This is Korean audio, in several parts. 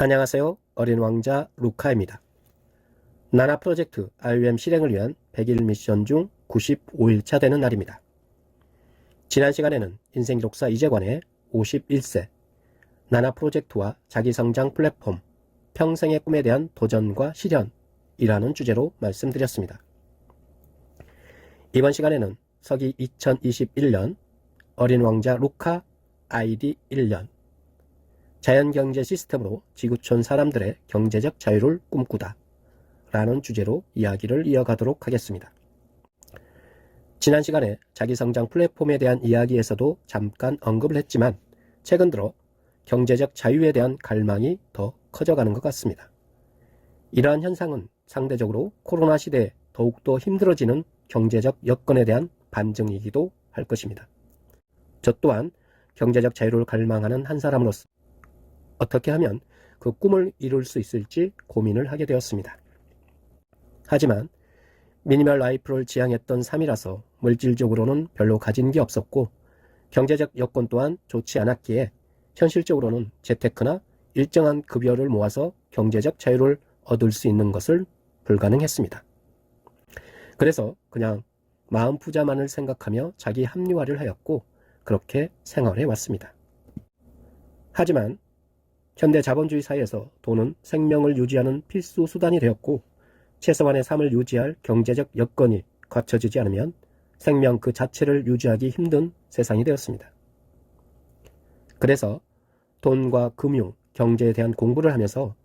안녕하세요. 어린 왕자 루카입니다. 나나 프로젝트 RUM 실행을 위한 100일 미션 중 95일차 되는 날입니다. 지난 시간에는 인생기록사 이재관의 51세 나나 프로젝트와 자기 성장 플랫폼 평생의 꿈에 대한 도전과 실현이라는 주제로 말씀드렸습니다. 이번 시간에는 서기 2021년 어린 왕자 루카 아이디 1년 자연경제 시스템으로 지구촌 사람들의 경제적 자유를 꿈꾸다 라는 주제로 이야기를 이어가도록 하겠습니다. 지난 시간에 자기성장 플랫폼에 대한 이야기에서도 잠깐 언급을 했지만 최근 들어 경제적 자유에 대한 갈망이 더 커져가는 것 같습니다. 이러한 현상은 상대적으로 코로나 시대에 더욱더 힘들어지는 경제적 여건에 대한 반증이기도 할 것입니다. 저 또한 경제적 자유를 갈망하는 한 사람으로서 어떻게 하면 그 꿈을 이룰 수 있을지 고민을 하게 되었습니다. 하지만 미니멀 라이프를 지향했던 삶이라서 물질적으로는 별로 가진 게 없었고 경제적 여건 또한 좋지 않았기에 현실적으로는 재테크나 일정한 급여를 모아서 경제적 자유를 얻을 수 있는 것을 불가능했습니다. 그래서 그냥 마음 부자만을 생각하며 자기 합리화를 하였고 그렇게 생활해 왔습니다. 하지만 현대 자본주의 사회에서 돈은 생명을 유지하는 필수 수단이 되었고 최소한의 삶을 유지할 경제적 여건이 갖춰지지 않으면 생명 그 자체를 유지하기 힘든 세상이 되었습니다. 그래서 돈과 금융, 경제에 대한 공부를 하면서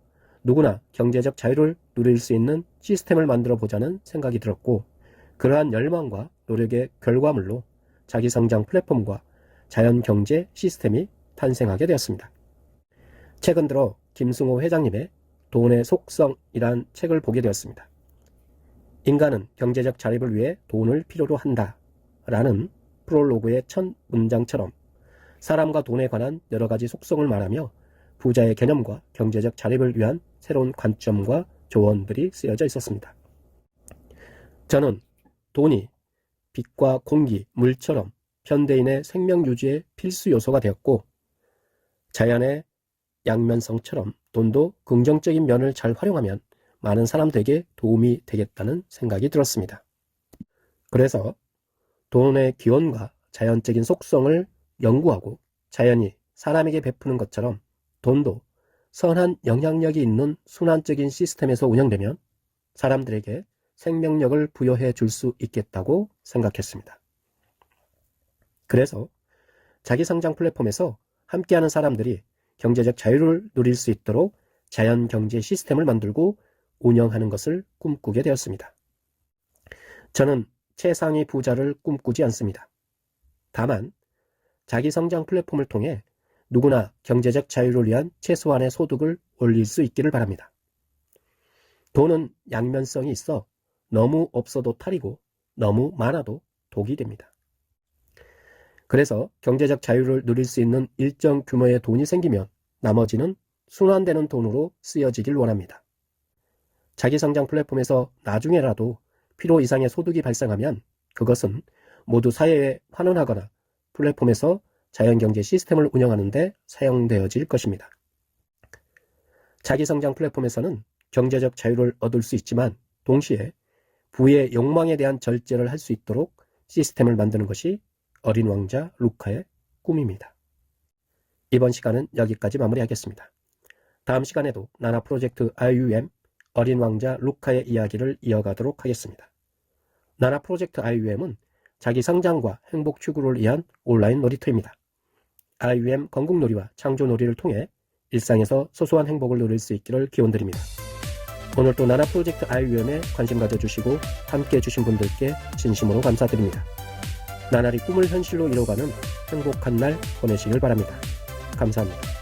누구나 경제적 자유를 누릴 수 있는 시스템을 만들어 보자는 생각이 들었고 그러한 열망과 노력의 결과물로 자기 성장 플랫폼과 자연 경제 시스템이 탄생하게 되었습니다. 최근 들어 김승호 회장님의 돈의 속성이란 책을 보게 되었습니다. 인간은 경제적 자립을 위해 돈을 필요로 한다. 라는 프롤로그의 첫 문장처럼 사람과 돈에 관한 여러 가지 속성을 말하며 부자의 개념과 경제적 자립을 위한 새로운 관점과 조언들이 쓰여져 있었습니다. 저는 돈이 빛과 공기, 물처럼 현대인의 생명 유지의 필수 요소가 되었고 자연의 양면성처럼 돈도 긍정적인 면을 잘 활용하면 많은 사람들에게 도움이 되겠다는 생각이 들었습니다. 그래서 돈의 기원과 자연적인 속성을 연구하고 자연이 사람에게 베푸는 것처럼 돈도 선한 영향력이 있는 순환적인 시스템에서 운영되면 사람들에게 생명력을 부여해 줄 수 있겠다고 생각했습니다. 그래서 자기 성장 플랫폼에서 함께하는 사람들이 경제적 자유를 누릴 수 있도록 자연 경제 시스템을 만들고 운영하는 것을 꿈꾸게 되었습니다. 저는 최상위 부자를 꿈꾸지 않습니다. 다만 자기 성장 플랫폼을 통해 누구나 경제적 자유를 위한 최소한의 소득을 올릴 수 있기를 바랍니다. 돈은 양면성이 있어 너무 없어도 탈이고 너무 많아도 독이 됩니다. 그래서 경제적 자유를 누릴 수 있는 일정 규모의 돈이 생기면 나머지는 순환되는 돈으로 쓰여지길 원합니다. 자기성장 플랫폼에서 나중에라도 필요 이상의 소득이 발생하면 그것은 모두 사회에 환원하거나 플랫폼에서 자연경제 시스템을 운영하는데 사용되어질 것입니다. 자기성장 플랫폼에서는 경제적 자유를 얻을 수 있지만 동시에 부의 욕망에 대한 절제를 할 수 있도록 시스템을 만드는 것이 어린 왕자 루카의 꿈입니다. 이번 시간은 여기까지 마무리하겠습니다. 다음 시간에도 나나 프로젝트 RUM 어린 왕자 루카의 이야기를 이어가도록 하겠습니다. 나나 프로젝트 RUM은 자기 성장과 행복 추구를 위한 온라인 놀이터입니다. RUM 건국놀이와 창조놀이를 통해 일상에서 소소한 행복을 누릴 수 있기를 기원드립니다. 오늘도 나나 프로젝트 RUM에 관심 가져주시고 함께 해주신 분들께 진심으로 감사드립니다. 나날이 꿈을 현실로 이뤄가는 행복한 날 보내시길 바랍니다. 감사합니다.